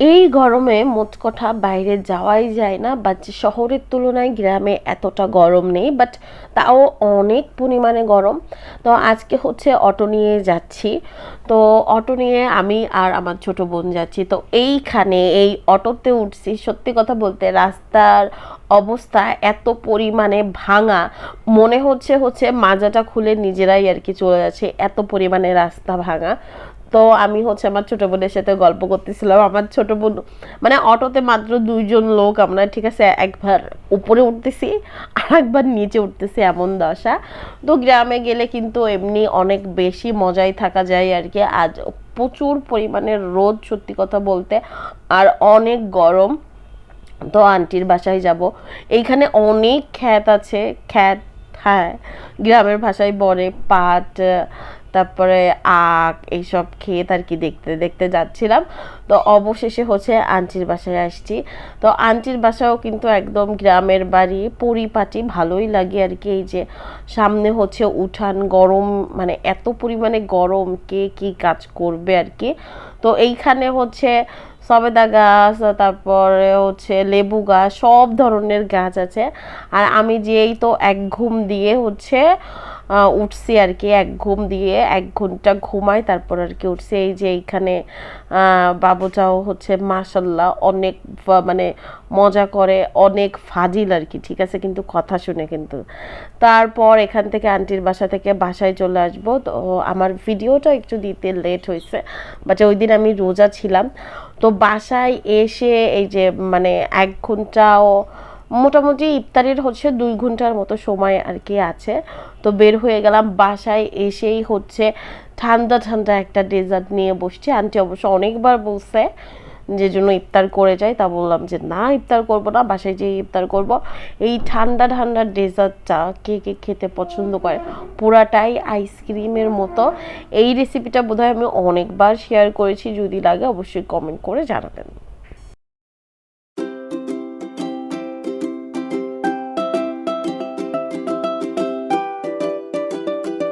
এই গরমে মোট কথা বাইরে যাওয়াই যায় না বাট শহরের তুলনায় গ্রামে এতটা গরম নেই বাট তাও অনেক পরিমাণে গরম। তো আজকে হচ্ছে অটো নিয়ে যাচ্ছি। তো অটো নিয়ে আমি আর আমার ছোট বোন যাচ্ছি। তো এইখানে এই অটোতে উঠছি, সত্যি কথা বলতে রাস্তার অবস্থা এত পরিমাণে ভাঙা। মনে হচ্ছে হচ্ছে মাজাটা খুলে নিজেরাই আর কি চলে যাচ্ছে, এত পরিমাণে রাস্তা ভাঙা। তো আমি হচ্ছে আমার ছোট বোনের সাথে গল্প করতেছিলাম। আমার ছোট বোন মানে অটোতে মাত্র দুইজন লোক, আমরা ঠিক আছে, একবার উপরে উঠতেছি আর একবার নিচে উঠতেছি এমন দশা। তো গ্রামে গেলে কিন্তু এমনি অনেক বেশি মজাই থাকা যায় আর কি। আজ প্রচুর পরিমাণে রোদ, সত্যি কথা বলতে, আর অনেক গরম। তো আন্টির বাসায় যাব। এইখানে অনেক খ্যাত আছে, খ্যাত হ্যাঁ গ্রামের ভাষায় বলে পাট তারপরে আখ, এইসব ক্ষেত আর কি দেখতে দেখতে যাচ্ছিলাম। তো অবশেষে হচ্ছে আন্টির বাসায় আসছি। তো আন্টির বাসাও কিন্তু একদম গ্রামের বাড়ি, পরিপাটি ভালোই লাগে আর কি এই যে সামনে হচ্ছে উঠান, গরম মানে এত পরিমাণে গরম, কে কি কাজ করবে আর কি তো এইখানে হচ্ছে সবেদা গাছ, তারপরে হচ্ছে লেবু গাছ, সব ধরনের গাছ আছে। আর আমি যেই তো এক ঘুম দিয়ে হচ্ছে উঠছি আর কি, এক ঘুম দিয়ে, এক ঘণ্টা ঘুমাই, তারপর আর কি উঠছি। এই যে এইখানে বাবুটাও হচ্ছে মাসাল্লাহ অনেক মানে মজা করে, অনেক ফাজিল আর কি, ঠিক আছে? কিন্তু কথা শুনে কিন্তু। তারপর এখান থেকে আন্টির বাসা থেকে বাসায় চলে আসব। তো আমার ভিডিওটা একটু দিতে লেট হয়েছে বাট ওই দিন আমি রোজা ছিলাম। তো বাসায় এসে এই যে মানে এক ঘন্টাও মোটামুটি ইফতারের হচ্ছে দুই ঘণ্টার মতো সময় আর কি আছে। তো বের হয়ে গেলাম, বাসায় এসেই হচ্ছে ঠান্ডা ঠান্ডা একটা ডেজার্ট নিয়ে বসছি। আন্টি অবশ্য অনেকবার বলছে যে জন্য ইফতার করে যাই তা বললাম যে, না, ইফতার করব না, বাসায় যেয়ে ইফতার করব। এই ঠান্ডা ঠান্ডা ডেজার্টটা কে কে খেতে পছন্দ করে? পুরাটাই আইসক্রিমের মতো। এই রেসিপিটা বোধহয় আমি অনেকবার শেয়ার করেছি, যদি লাগে অবশ্যই কমেন্ট করে জানাবেন।